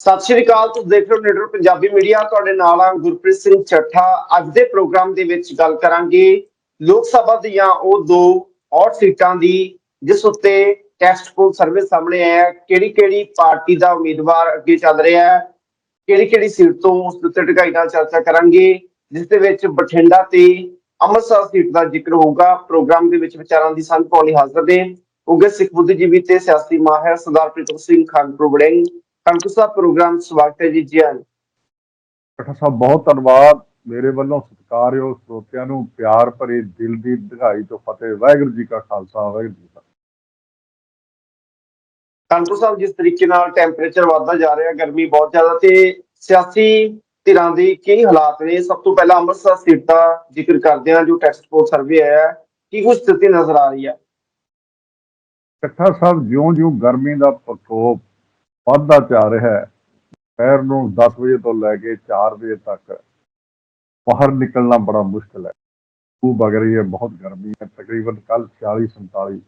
ਸਤਿ ਸ਼੍ਰੀ ਅਕਾਲ, ਤੁਸੀਂ ਦੇਖ ਰਹੇ ਹੋ ਲੀਡਰ ਪੰਜਾਬੀ ਮੀਡੀਆ। ਤੁਹਾਡੇ ਨਾਲ ਆ ਗੁਰਪ੍ਰੀਤ ਸਿੰਘ ਚੱਠਾ। ਅੱਜ ਦੇ ਪ੍ਰੋਗਰਾਮ ਦੇ ਵਿੱਚ ਗੱਲ ਕਰਾਂਗੇ ਲੋਕ ਸਭਾ ਦੀਆਂ ਉਹ ਦੋ ਔਰ ਸੀਟਾਂ ਦੀ, ਜਿਸ ਉੱਤੇ ਟੈਸਟ ਪੋਲ ਸਰਵੇ ਸਾਹਮਣੇ ਆਇਆ ਕਿਹੜੀ ਕਿਹੜੀ ਪਾਰਟੀ ਦਾ ਉਮੀਦਵਾਰ ਅੱਗੇ ਚੱਲ ਰਿਹਾ ਹੈ? ਕਿਹੜੀ ਕਿਹੜੀ ਸੀਟ ਤੋਂ ਉਸ ਉੱਤੇ ਢਗਾਈ ਨਾਲ ਚਰਚਾ ਕਰਾਂਗੇ, ਜਿਸ ਦੇ ਵਿੱਚ ਬਠਿੰਡਾ ਤੇ ਅੰਮ੍ਰਿਤਸਰ ਸੀਟ ਦਾ ਜ਼ਿਕਰ ਹੋਊਗਾ। ਪ੍ਰੋਗਰਾਮ ਦੇ ਵਿੱਚ ਵਿਚਾਰਾਂ ਦੀ ਸੰਗ ਪੌਲੀ ਹਾਜ਼ਰ ਨੇ। ਉਗੇ ਸਿੱਖ ਬੁੱਧੀਜੀਵੀ ਤੇ ਸਿਆਸੀ ਮਾਹਿਰ ਸਰਦਾਰ ਪ੍ਰੀਤਮ ਸਿੰਘ ਖਾਨਪੁਰ ਵੜਿੰਗ। ਖਾਨਪੁਰ ਸਾਹਿਬ ਪ੍ਰੋਗਰਾਮ ਸਵਾਗਤ ਹੈ ਜੀ ਜੀ ਆਇਆਂ ਨੂੰ। ਡਾਕਟਰ ਸਾਹਿਬ ਬਹੁਤ ਧੰਨਵਾਦ। ਮੇਰੇ ਵੱਲੋਂ ਸਤਿਕਾਰਯੋਗ ਸਰੋਤਿਆਂ ਨੂੰ ਪਿਆਰ ਭਰੇ ਦਿਲ ਦੀ ਦਿਖਾਈ ਤੋਂ ਫਤਿਹ। ਵਾਹਿਗੁਰੂ ਜੀ ਕਾ ਖਾਲਸਾ ਵਾਹਿਗੁਰੂ ਜੀ ਕੀ ਫਤਿਹ। ਕਾਨਪੁਰ ਸਾਹਿਬ ਜਿਸ ਤਰੀਕੇ ਨਾਲ ਟੈਂਪਰੇਚਰ ਵਧਦਾ ਜਾ ਰਿਹਾ ਗਰਮੀ ਬਹੁਤ ਜ਼ਿਆਦਾ ਤੇ ਸਿਆਸੀ ਧਿਰਾਂ ਦੇ ਕੀ ਹਾਲਾਤ ਨੇ? ਸਭ ਤੋਂ ਪਹਿਲਾਂ ਅੰਮ੍ਰਿਤਸਰ ਸੀਟ ਦਾ ਜ਼ਿਕਰ ਕਰਦੇ ਹਾਂ ਜੋ ਟੈਸਟ ਪੋਲ ਸਰਵੇ ਆਇਆ ਹੈ। ਕੀ ਕੁਝ ਸਥਿਤੀ ਨਜ਼ਰ ਆ ਰਹੀ ਹੈ? ਡਾਕਟਰ ਸਾਹਿਬ ਜਿਉਂ-ਜਿਉਂ ਗਰਮੀ ਦਾ ਪ੍ਰਕੋਪ ਵੱਧਦਾ ਜਾ ਰਿਹਾ ਹੈ। ਦੁਪਹਿਰ ਨੂੰ 10 ਵਜੇ ਤੋਂ ਲੈ ਕੇ 4 ਵਜੇ ਤੱਕ ਬਾਹਰ ਨਿਕਲਣਾ ਬੜਾ ਮੁਸ਼ਕਲ ਹੈ। ਉਹ ਵਗ ਰਹੀ ਹੈ, ਬਹੁਤ ਗਰਮੀ ਹੈ। ਤਕਰੀਬਨ ਕੱਲ 40 47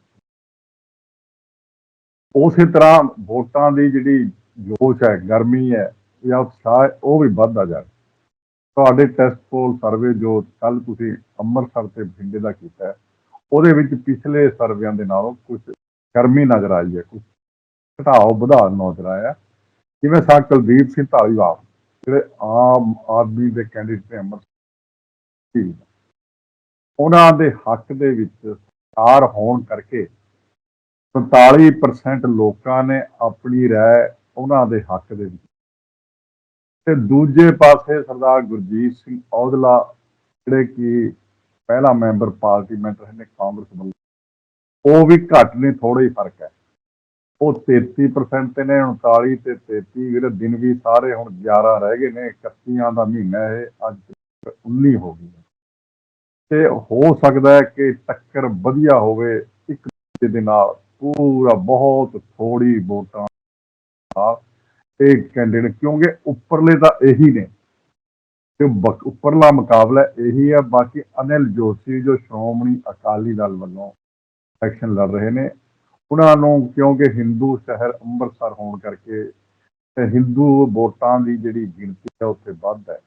ਉਸੇ ਤਰ੍ਹਾਂ ਵੋਟਾਂ ਦੀ ਜਿਹੜੀ ਜੋਸ਼ ਹੈ, ਗਰਮੀ ਹੈ, ਜਾਂ ਉਤਸ਼ਾਹ ਉਹ ਵੀ ਵੱਧਦਾ ਜਾ ਰਿਹਾ ਤੁਹਾਡੇ ਟੈਸਟ ਪੋਲ ਸਰਵੇ ਜੋ ਕੱਲ ਤੁਸੀਂ ਅੰਮ੍ਰਿਤਸਰ ਤੇ ਬਠਿੰਡੇ ਦਾ ਕੀਤਾ ਉਹਦੇ ਵਿੱਚ ਪਿਛਲੇ ਸਰਵਿਆਂ ਦੇ ਨਾਲੋਂ ਕੁਝ ਗਰਮੀ ਨਜ਼ਰ ਆਈ ਹੈ ਕੁਝ ਘਟਾਓ ਵਧਾਅ ਨਜ਼ਰ ਆਇਆ ਜਿਵੇਂ ਸਾ ਕੁਲਦੀਪ ਸਿੰਘ ਧਾਲੀਵਾਲ, ਜਿਹੜੇ ਆਮ ਆਦਮੀ ਦੇ ਕੈਂਡੀਡੇਟ ਨੇ ਅੰਮ੍ਰਿਤਸਰ ਸੀ। ਉਹਨਾਂ ਦੇ ਹੱਕ ਦੇ ਵਿੱਚ ਸਟਾਰ ਹੋਣ ਕਰਕੇ 47% ਲੋਕਾਂ ਨੇ ਆਪਣੀ ਰਾਏ ਉਹਨਾਂ ਦੇ ਹੱਕ ਦੇ ਵਿੱਚ ਤੇ ਦੂਜੇ ਪਾਸੇ ਸਰਦਾਰ ਗੁਰਜੀਤ ਸਿੰਘ ਔਦਲਾ ਜਿਹੜੇ ਕਿ ਪਹਿਲਾ ਮੈਂਬਰ ਪਾਰਲੀਮੈਂਟ ਰਹੇ ਨੇ ਕਾਂਗਰਸ ਵੱਲੋਂ, ਉਹ ਵੀ ਘੱਟ ਨੇ ਥੋੜਾ ਹੀ ਫ਼ਰਕ ਹੈ। ਉਹ 33% ਤੇ ਨੇ 39 ਤੇ 33 ਜਿਹੜੇ ਦਿਨ ਵੀ ਸਾਰੇ ਹੁਣ 11 ਰਹਿ ਗਏ ਨੇ 31 ਦਾ ਮਹੀਨਾ ਇਹ ਅੱਜ 19 ਹੋ ਗਈ ਤੇ ਹੋ ਸਕਦਾ ਹੈ ਕਿ ਟੱਕਰ ਵਧੀਆ ਹੋਵੇ ਇੱਕ ਦੂਜੇ ਦੇ ਨਾਲ, ਪੂਰਾ ਬਹੁਤ ਥੋੜੀ ਵੋਟਾਂ ਨਾਲ ਇਹ ਕੈਂਡੀਡੇਟ ਕਿਉਂਕਿ ਉੱਪਰਲੇ ਤਾਂ ਇਹੀ ਨੇ। ਤੇ ਉੱਪਰਲਾ ਮੁਕਾਬਲਾ ਇਹੀ ਹੈ, ਬਾਕੀ ਅਨਿਲ ਜੋਸ਼ੀ, ਜੋ ਸ਼੍ਰੋਮਣੀ ਅਕਾਲੀ ਦਲ ਵੱਲੋਂ ਇਲੈਕਸ਼ਨ ਲੜ ਰਹੇ ਨੇ ਉਹਨਾਂ ਨੂੰ ਕਿਉਂਕਿ ਹਿੰਦੂ ਸ਼ਹਿਰ ਅੰਮ੍ਰਿਤਸਰ ਹੋਣ ਕਰਕੇ ਤੇ ਹਿੰਦੂ ਵੋਟਾਂ ਦੀ ਜਿਹੜੀ ਗਿਣਤੀ ਹੈ ਉੱਥੇ ਵੱਧ ਹੈ।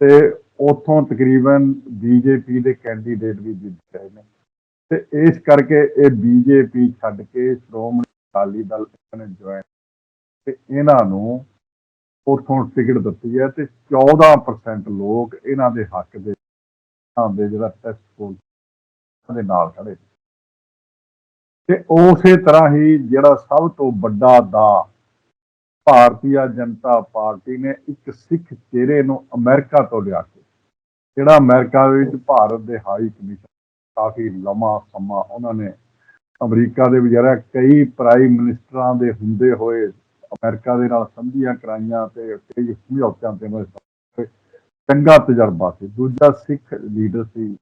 ਤੇ ਉਥੋਂ ਤਕਰੀਬਨ ਬੀਜੇਪੀ ਦੇ ਕੈਂਡੀਡੇਟ ਵੀ ਜਿੱਤ ਰਹੇ ਨੇ। ਤੇ ਇਸ ਕਰਕੇ ਇਹ ਬੀਜੇਪੀ ਛੱਡ ਕੇ ਸ਼੍ਰੋਮਣੀ ਅਕਾਲੀ ਦਲ ਨੇ ਜੁਆਇਨ ਤੇ ਇਹਨਾਂ ਨੂੰ ਉਥੋਂ ਟਿਕਟ ਦਿੱਤੀ ਹੈ ਤੇ 14% ਲੋਕ ਇਹਨਾਂ ਦੇ ਹੱਕ ਦੇ ਆਉਂਦੇ ਜਿਹੜਾ ਟੈਸਟ ਪੋਲ ਦੇ ਨਾਲ ਖੜੇ ਤੇ ਉਸੇ ਤਰ੍ਹਾਂ ਹੀ ਜਿਹੜਾ ਸਭ ਤੋਂ ਵੱਡਾ ਦਾ ਭਾਰਤੀ ਜਨਤਾ ਪਾਰਟੀ ਨੇ ਇੱਕ ਸਿੱਖ ਚਿਹਰੇ ਨੂੰ ਅਮਰੀਕਾ ਤੋਂ ਲਿਆ ਕੇ, ਜਿਹੜਾ ਅਮਰੀਕਾ ਵਿੱਚ ਭਾਰਤ ਦੇ ਹਾਈ ਕਮਿਸ਼ਨ ਕਾਫੀ ਲੰਮਾ ਸਮਾਂ ਉਹਨਾਂ ਨੇ ਅਮਰੀਕਾ ਦੇ ਵਿਚਾਰਾ ਕਈ ਪ੍ਰਾਈਮ ਮਿਨਿਸਟਰਾਂ ਦੇ ਹੁੰਦੇ ਹੋਏ ਅਮਰੀਕਾ ਦੇ ਨਾਲ ਸੰਧੀਆਂ ਕਰਾਈਆਂ ਤੇ ਕਈ ਸਮਝੌਤਿਆਂ ਤੇ ਉਹਨਾਂ ਦੇ ਚੰਗਾ ਤਜਰਬਾ ਸੀ। ਦੂਜਾ ਸਿੱਖ ਲੀਡਰ ਸੀ,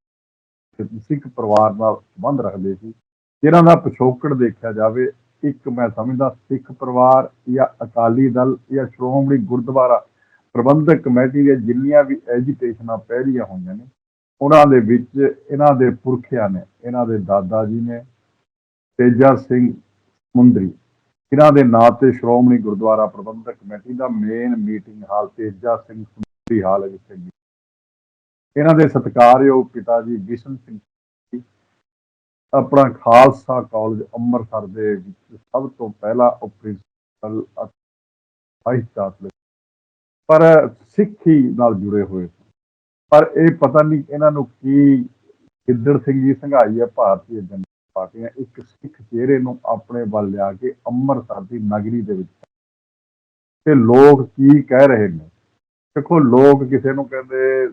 ਸਿੱਖ ਪਰਿਵਾਰ ਨਾਲ ਸੰਬੰਧ ਰੱਖਦੇ ਸੀ। ਜਿਨ੍ਹਾਂ ਦਾ ਪਿਛੋਕੜ ਦੇਖਿਆ ਜਾਵੇ, ਇੱਕ ਮੈਂ ਸਮਝਦਾ ਸਿੱਖ ਪਰਿਵਾਰ ਜਾਂ ਅਕਾਲੀ ਦਲ ਜਾਂ ਸ਼੍ਰੋਮਣੀ ਗੁਰਦੁਆਰਾ ਪ੍ਰਬੰਧਕ ਕਮੇਟੀ ਦੇ ਜਿੰਨੀਆਂ ਵੀ ਐਜੀਟੇਸ਼ਨਾਂ ਪਹਿਲੀਆਂ ਹੋਈਆਂ ਨੇ, ਉਹਨਾਂ ਦੇ ਵਿੱਚ ਇਹਨਾਂ ਦੇ ਪੁਰਖਿਆਂ ਨੇ, ਇਹਨਾਂ ਦੇ ਦਾਦਾ ਜੀ ਨੇ, ਤੇਜਾ ਸਿੰਘ ਮੁੰਦਰੀ ਇਹਨਾਂ ਦੇ ਨਾਂ ਤੇ ਸ਼੍ਰੋਮਣੀ ਗੁਰਦੁਆਰਾ ਪ੍ਰਬੰਧਕ ਕਮੇਟੀ ਦਾ main meeting hall Teja Singh Sundri hall ਹੈ। ਜਿੱਥੇ ਇਹਨਾਂ ਦੇ ਸਤਿਕਾਰਯੋਗ ਪਿਤਾ ਜੀ ਬਿਸ਼ਨ ਸਿੰਘ ਆਪਣਾ ਖਾਲਸਾ ਕਾਲਜ ਅੰਮ੍ਰਿਤਸਰ ਦੇ ਵਿੱਚ ਸਭ ਤੋਂ ਪਹਿਲਾ ਉਹ ਪ੍ਰਿੰਸੀਪਲ ਵਾਈਸ ਪਰ ਸਿੱਖੀ ਨਾਲ ਜੁੜੇ ਹੋਏ ਪਰ ਇਹ ਪਤਾ ਨਹੀਂ ਇਹਨਾਂ ਨੂੰ ਕੀ ਗਿੱਦੜ ਸਿੰਘ ਜੀ ਸੰਘਾਈ ਹੈ ਭਾਰਤੀ ਜਨਤਾ ਪਾਰਟੀ ਨੇ ਇੱਕ ਸਿੱਖ ਚਿਹਰੇ ਨੂੰ ਆਪਣੇ ਵੱਲ ਲਿਆ ਕੇ ਅੰਮ੍ਰਿਤਸਰ ਦੀ ਨਗਰੀ ਦੇ ਵਿੱਚ ਤੇ ਲੋਕ ਕੀ ਕਹਿ ਰਹੇ ਨੇ? ਦੇਖੋ, ਲੋਕ ਕਿਸੇ ਨੂੰ ਕਹਿੰਦੇ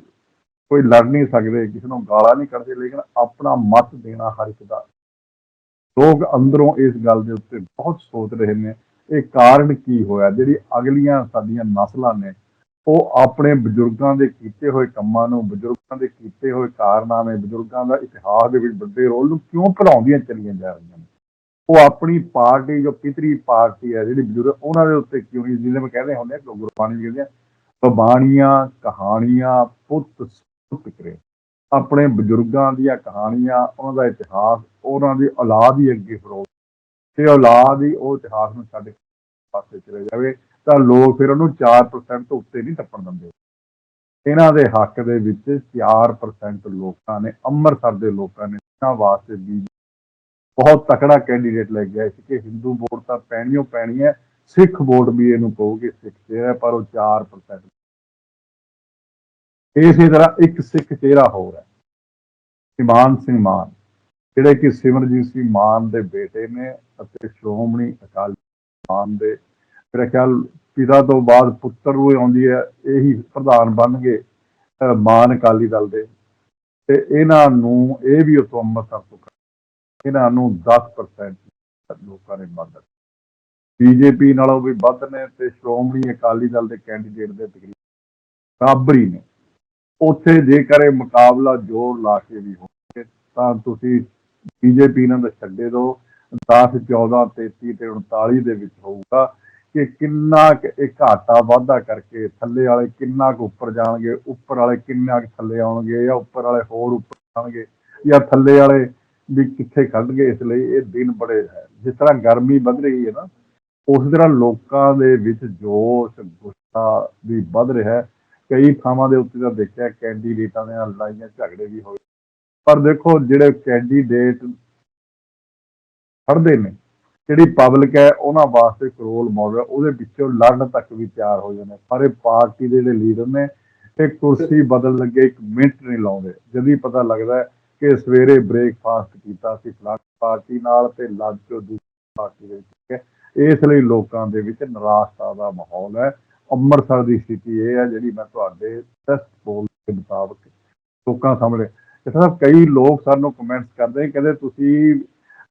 ਕੋਈ ਲੜ ਨਹੀਂ ਸਕਦੇ, ਕਿਸੇ ਨੂੰ ਗਾਲਾਂ ਨਹੀਂ ਕੱਢਦੇ, ਲੇਕਿਨ ਆਪਣਾ ਮਤ ਦੇਣਾ ਹਰ ਇੱਕ ਦਾ। ਲੋਕ ਅੰਦਰੋਂ ਇਸ ਗੱਲ ਦੇ ਉੱਤੇ ਬਹੁਤ ਸੋਚ ਰਹੇ ਨੇ, ਇਹ ਕਾਰਨ ਕੀ ਹੋਇਆ? ਜਿਹੜੀ ਅਗਲੀਆਂ ਸਾਡੀਆਂ ਨਸਲਾਂ ਨੇ, ਉਹ ਆਪਣੇ ਬਜ਼ੁਰਗਾਂ ਦੇ ਕੀਤੇ ਹੋਏ ਕੰਮਾਂ ਨੂੰ, ਬਜ਼ੁਰਗਾਂ ਦੇ ਕੀਤੇ ਹੋਏ ਕਾਰਨਾਮੇ, ਬਜ਼ੁਰਗਾਂ ਦਾ ਇਤਿਹਾਸ ਦੇ ਵਿੱਚ ਵੱਡੇ ਰੋਲ ਨੂੰ ਕਿਉਂ ਭੁਲਾਉਂਦੀਆਂ ਚੱਲੀਆਂ ਜਾ ਰਹੀਆਂ ਨੇ? ਉਹ ਆਪਣੀ ਪਾਰਟੀ, ਜੋ ਪਿਤਰੀ ਪਾਰਟੀ ਹੈ, ਜਿਹੜੀ ਬਜ਼ੁਰਗ, ਉਹਨਾਂ ਦੇ ਉੱਤੇ ਕਿਉਂ ਜਿਹਦੇ ਮੈਂ ਕਹਿੰਦੇ ਹੁੰਦੇ ਆ ਕਿ ਗੁਰਬਾਣੀ ਕਹਿੰਦੇ ਆ ਕਬਾਣੀਆਂ ਕਹਾਣੀਆਂ, ਪੁੱਤ ਸੁੱਤ ਕਰੇ ਆਪਣੇ ਬਜ਼ੁਰਗਾਂ ਦੀਆਂ ਕਹਾਣੀਆਂ ਉਹਨਾਂ ਦਾ ਇਤਿਹਾਸ ਉਹਨਾਂ ਦੀ ਔਲਾਦ ਹੀ ਅੱਗੇ ਫਰੋ ਤੇ ਔਲਾਦ ਹੀ ਉਹ ਇਤਿਹਾਸ ਨੂੰ ਛੱਡ ਕੇ ਪਾਸੇ ਚਲੇ ਜਾਵੇ ਤਾਂ ਲੋਕ ਫਿਰ ਉਹਨੂੰ 4% ਤੋਂ ਉੱਤੇ ਨਹੀਂ ਟੱਪਣ ਦਿੰਦੇ। ਇਹਨਾਂ ਦੇ ਹੱਕ ਦੇ ਵਿੱਚ 4% ਲੋਕਾਂ ਨੇ ਅੰਮ੍ਰਿਤਸਰ ਦੇ ਲੋਕਾਂ ਨੇ ਇਹਨਾਂ ਵਾਸਤੇ ਵੀ ਬਹੁਤ ਤਕੜਾ ਕੈਂਡੀਡੇਟ ਲੈ ਗਿਆ ਸੀ ਕਿ ਹਿੰਦੂ ਵੋਟ ਤਾਂ ਪੈਣੀਓ ਪੈਣੀ ਹੈ ਸਿੱਖ ਵੋਟ ਵੀ ਇਹਨੂੰ ਕਹੋਗੇ ਸਿੱਖ ਚਿਹਰਾ ਹੈ, ਪਰ ਉਹ 4% ਇਸੇ ਤਰ੍ਹਾਂ ਇੱਕ ਸਿੱਖ ਚਿਹਰਾ ਹੋਰ ਹੈ, ਇਮਾਨ ਸਿੰਘ ਮਾਨ, ਜਿਹੜੇ ਕਿ ਸਿਮਰਜੀਤ ਸਿੰਘ ਮਾਨ ਦੇ ਬੇਟੇ ਨੇ ਅਤੇ ਸ਼੍ਰੋਮਣੀ ਅਕਾਲੀ ਮਾਨ ਦੇ, ਮੇਰਾ ਖਿਆਲ ਪਿਤਾ ਤੋਂ ਬਾਅਦ ਪੁੱਤਰ ਉਹ ਆਉਂਦੀ ਹੈ, ਇਹੀ ਪ੍ਰਧਾਨ ਬਣ ਗਏ ਮਾਨ ਅਕਾਲੀ ਦਲ ਦੇ। ਤੇ ਇਹਨਾਂ ਨੂੰ ਇਹ ਵੀ ਉਤੋਂ ਅੰਮ੍ਰਿਤਸਰ ਤੋਂ ਇਹਨਾਂ ਨੂੰ 10% ਲੋਕਾਂ ਨੇ ਮਦਦ ਬੀਜੇਪੀ ਨਾਲੋਂ ਵੀ ਵੱਧ ਨੇ ਤੇ ਸ਼੍ਰੋਮਣੀ ਅਕਾਲੀ ਦਲ ਦੇ ਕੈਂਡੀਡੇਟ ਦੇ ਤਕਰੀਬਨ ਬਰਾਬਰੀ ਨੇ। ਉੱਥੇ ਜੇਕਰ ਇਹ ਮੁਕਾਬਲਾ ਜ਼ੋਰ ਲਾ ਕੇ ਵੀ ਹੋਵੇ, ਤਾਂ ਤੁਸੀਂ ਬੀਜੇਪੀ ਨਾਲ ਤਾਂ ਛੱਡੇ ਦੋ। 10 14 33 ਤੇ 39 ਦੇ ਵਿੱਚ ਹੋਊਗਾ ਕਿ ਕਿੰਨਾ ਕੁ ਇਹ ਘਾਟਾ ਵਾਧਾ ਕਰਕੇ ਥੱਲੇ ਵਾਲੇ ਕਿੰਨਾ ਕੁ ਉੱਪਰ ਜਾਣਗੇ, ਉੱਪਰ ਵਾਲੇ ਕਿੰਨਾ ਕੁ ਥੱਲੇ ਆਉਣਗੇ ਜਾਂ ਉੱਪਰ ਵਾਲੇ ਹੋਰ ਉੱਪਰ ਜਾਣਗੇ ਜਾਂ ਥੱਲੇ ਵਾਲੇ ਵੀ ਕਿੱਥੇ ਖੜਨਗੇ ਇਸ ਲਈ ਇਹ ਦਿਨ ਬੜੇ ਹੈ। ਜਿਸ ਤਰ੍ਹਾਂ ਗਰਮੀ ਵੱਧ ਰਹੀ ਹੈ ਨਾ, ਉਸ ਤਰ੍ਹਾਂ ਲੋਕਾਂ ਦੇ ਵਿੱਚ ਜੋਸ਼, ਗੁੱਸਾ ਵੀ ਵੱਧ ਰਿਹਾ ਹੈ। ਕਈ ਥਾਵਾਂ ਦੇ ਉੱਤੇ ਤਾਂ ਦੇਖਿਆ ਕੈਂਡੀਡੇਟਾਂ ਦੇ ਨਾਲ ਲੜਾਈਆਂ ਝਗੜੇ ਵੀ ਹੋਏ। ਪਰ ਦੇਖੋ ਜਿਹੜੇ ਕੈਂਡੀਡੇਟ ਖੜਦੇ ਨੇ, ਜਿਹੜੀ ਪਬਲਿਕ ਹੈ ਉਹਨਾਂ ਵਾਸਤੇ ਇੱਕ ਰੋਲ ਮਾਡਲ ਉਹਦੇ ਵਿੱਚੋਂ ਲੜਨ ਤੱਕ ਵੀ ਤਿਆਰ ਹੋ ਜਾਂਦੇ ਪਰ ਇਹ ਪਾਰਟੀ ਦੇ ਜਿਹੜੇ ਲੀਡਰ ਨੇ, ਇਹ ਕੁਰਸੀ ਬਦਲ ਲੱਗੇ, ਇੱਕ ਮਿੰਟ ਨਹੀਂ ਲਾਉਂਦੇ। ਜਦ ਪਤਾ ਲੱਗਦਾ ਕਿ ਸਵੇਰੇ ਬ੍ਰੇਕਫਾਸਟ ਕੀਤਾ ਸੀ ਫਲਾਣੀ ਪਾਰਟੀ ਨਾਲ ਤੇ ਲੰਚ ਦੂਸਰੀ ਪਾਰਟੀ ਦੇ ਵਿੱਚ। ਇਸ ਲਈ ਲੋਕਾਂ ਦੇ ਵਿੱਚ ਨਿਰਾਸ਼ਤਾ ਦਾ ਮਾਹੌਲ ਹੈ। ਅੰਮ੍ਰਿਤਸਰ ਦੀ ਸਥਿਤੀ ਇਹ ਹੈ ਜਿਹੜੀ ਮੈਂ ਤੁਹਾਡੇ ਟੈਸਟ ਪੋਲ ਦੇ ਮੁਤਾਬਕ ਲੋਕਾਂ ਸਾਹਮਣੇ ਜਿੱਥੇ ਕਈ ਲੋਕ ਸਾਨੂੰ ਕਮੈਂਟਸ ਕਰਦੇ ਕਹਿੰਦੇ ਤੁਸੀਂ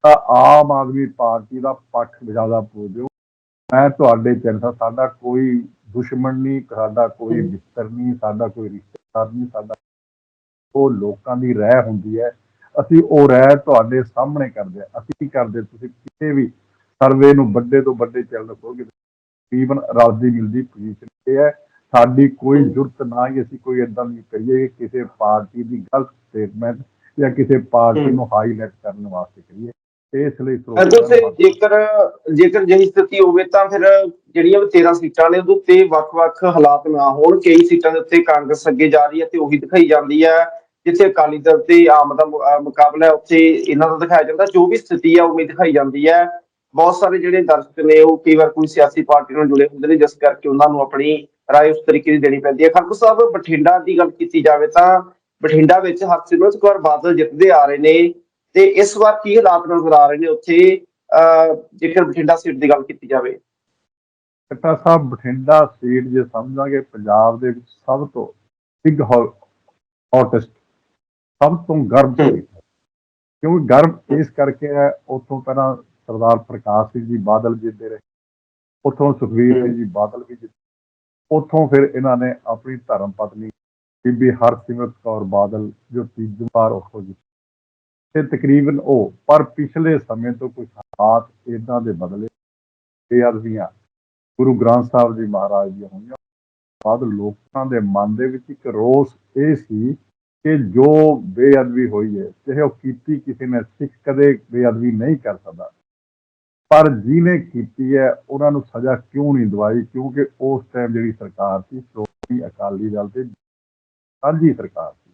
ਆਮ ਆਦਮੀ ਪਾਰਟੀ ਦਾ ਪੱਖ ਜ਼ਿਆਦਾ ਪੂਜਦੇ ਹੋ ਮੈਂ ਤੁਹਾਡੇ ਚੈਨਲ ਸਾਡਾ ਕੋਈ ਦੁਸ਼ਮਣ ਨਹੀਂ ਸਾਡਾ ਕੋਈ ਮਿੱਤਰ ਨਹੀਂ ਸਾਡਾ ਕੋਈ ਰਿਸ਼ਤੇਦਾਰ ਨਹੀਂ ਸਾਡਾ ਉਹ ਲੋਕਾਂ ਦੀ ਰਹਿ ਹੁੰਦੀ ਹੈ। ਅਸੀਂ ਉਹ ਰਹਿ ਤੁਹਾਡੇ ਸਾਹਮਣੇ ਕਰਦੇ ਹਾਂ। ਅਸੀਂ ਕੀ ਕਰਦੇ ਤੁਸੀਂ ਕਿਸੇ ਵੀ ਸਰਵੇ ਨੂੰ ਵੱਡੇ ਤੋਂ ਵੱਡੇ ਚੈਨਲ ਖੋਲਗੇ ਤਕਰੀਬਨ ਰਲਦੀ ਮਿਲਦੀ ਪੋਜੀਸ਼ਨ ਇਹ ਹੈ। ਸਾਡੀ ਕੋਈ ਜ਼ਰੂਰਤ ਨਾ ਹੀ ਅਸੀਂ ਕੋਈ ਇਦਾਂ ਦੀ ਕਰੀਏ ਕਿ ਕਿਸੇ ਪਾਰਟੀ ਦੀ ਗਲਤ ਸਟੇਟਮੈਂਟ ਜਾਂ ਕਿਸੇ ਪਾਰਟੀ ਨੂੰ ਹਾਈਲਾਈਟ ਕਰਨ ਵਾਸਤੇ ਕਰੀਏ ਇਸ ਲਈ ਸਰੋਤਿਆਂ ਅਗਰ ਸੇ ਨੂੰ ਜੇਕਰ ਜੇਕਰ ਜਿਹੀ ਸਥਿਤੀ ਹੋਵੇ ਤਾਂ ਫਿਰ ਜਿਹੜੀਆਂ ਵੀ 13 ਸੀਟਾਂ ਨੇ ਉਹਦੇ ਉੱਤੇ ਵੱਖ-ਵੱਖ ਹਾਲਾਤ ਨਾ ਹੋਣ। ਕਈ ਸੀਟਾਂ ਦੇ ਉੱਤੇ ਕਾਂਗਰਸ ਅੱਗੇ ਜਾ ਰਹੀ ਹੈ ਤੇ ਉਹੀ ਦਿਖਾਈ ਜਾਂਦੀ ਹੈ। ਜਿੱਥੇ ਅਕਾਲੀ ਦਲ ਤੇ ਆਮ ਦਾ ਮੁਕਾਬਲਾ ਹੈ ਉੱਥੇ ਇਹਨਾਂ ਦਾ ਦਿਖਾਇਆ ਜਾਂਦਾ। ਜੋ ਵੀ ਸਥਿਤੀ ਹੈ ਉਵੇਂ ਦਿਖਾਈ ਜਾਂਦੀ ਹੈ। ਬਹੁਤ ਸਾਰੇ ਜਿਹੜੇ ਦਰਸ਼ਕ ਨੇ ਉਹ ਕਈ ਵਾਰ ਕੋਈ ਸਿਆਸੀ ਪਾਰਟੀ ਨਾਲ ਜੁੜੇ ਹੁੰਦੇ ਨੇ ਜਿਸ ਕਰਕੇ ਉਹਨਾਂ ਨੂੰ ਆਪਣੀ ਰਾਏ ਉਸ ਤਰੀਕੇ ਦੀ ਦੇਣੀ ਪੈਂਦੀ ਹੈ। ਖੜਕੂ ਸਾਹਿਬ ਬਠਿੰਡਾ ਦੀ ਗੱਲ ਕੀਤੀ ਜਾਵੇ ਤਾਂ ਬਠਿੰਡਾ ਵਿੱਚ ਹਰਸਿਮਰਤ ਕੌਰ ਬਾਦਲ ਜਿੱਤਦੇ ਆ ਰਹੇ ਨੇ ਤੇ ਇਸ ਵਾਰ ਕੀ ਹਾਲਾਤ ਨਜ਼ਰ ਆ ਰਹੇ ਨੇ ਉੱਥੇ? ਜੇਕਰ ਬਠਿੰਡਾ ਸੀਟ ਦੀ ਗੱਲ ਕੀਤੀ ਜਾਵੇ। ਕੱਟਾ ਸਾਹਿਬ ਬਠਿੰਡਾ ਸੀਟ ਜੇ ਸਮਝਾਂਗੇ ਪੰਜਾਬ ਦੇ ਵਿੱਚ ਸਭ ਤੋਂ ਬਿਗ ਹੌਟੈਸਟ ਸਭ ਤੋਂ ਗਰਮ। ਸੀਟ ਕਿਉਂਕਿ ਗਰਮ ਇਸ ਕਰਕੇ ਹੈ ਉੱਥੋਂ ਪਹਿਲਾਂ ਸਰਦਾਰ ਪ੍ਰਕਾਸ਼ ਸਿੰਘ ਜੀ ਬਾਦਲ ਜਿੱਤਦੇ ਰਹੇ। ਉੱਥੋਂ ਸੁਖਵੀਰ ਸਿੰਘ ਜੀ ਬਾਦਲ ਵੀ ਜਿੱਤੇ ਉੱਥੋਂ ਫਿਰ ਇਹਨਾਂ ਨੇ ਆਪਣੀ ਧਰਮ ਪਤਨੀ ਬੀਬੀ ਹਰਸਿਮਰਤ ਕੌਰ ਬਾਦਲ, ਜੋ ਤੀਜੀ ਵਾਰ ਉੱਥੋਂ ਜਿੱਤੀ ਤੇ ਤਕਰੀਬਨ ਉਹ, ਪਰ ਪਿਛਲੇ ਸਮੇਂ ਤੋਂ ਕੁਝ ਹਾਲਾਤ ਇਦਾਂ ਦੇ ਬਦਲੇ ਬੇਅਦਬੀਆਂ ਗੁਰੂ ਗ੍ਰੰਥ ਸਾਹਿਬ ਜੀ ਮਹਾਰਾਜ ਦੀਆਂ ਹੋਈਆਂ। ਬਾਅਦ ਲੋਕਾਂ ਦੇ ਮਨ ਦੇ ਵਿੱਚ ਇੱਕ ਰੋਸ ਇਹ ਸੀ ਕਿ ਜੋ ਬੇਅਦਬੀ ਹੋਈ ਹੈ, ਚਾਹੇ ਉਹ ਕੀਤੀ ਕਿਸੇ ਨੇ ਸਿੱਖ ਕਦੇ ਬੇਅਦਬੀ ਨਹੀਂ ਕਰ ਸਕਦਾ। ਪਰ ਜਿਹਨੇ ਕੀਤੀ ਹੈ, ਉਹਨਾਂ ਨੂੰ ਸਜ਼ਾ ਕਿਉਂ ਨਹੀਂ ਦਵਾਈ? ਕਿਉਂਕਿ ਉਸ ਟਾਈਮ ਜਿਹੜੀ ਸਰਕਾਰ ਸੀ, ਸ਼੍ਰੋਮਣੀ ਅਕਾਲੀ ਦਲ ਤੇ ਸਾਂਝੀ ਸਰਕਾਰ ਸੀ।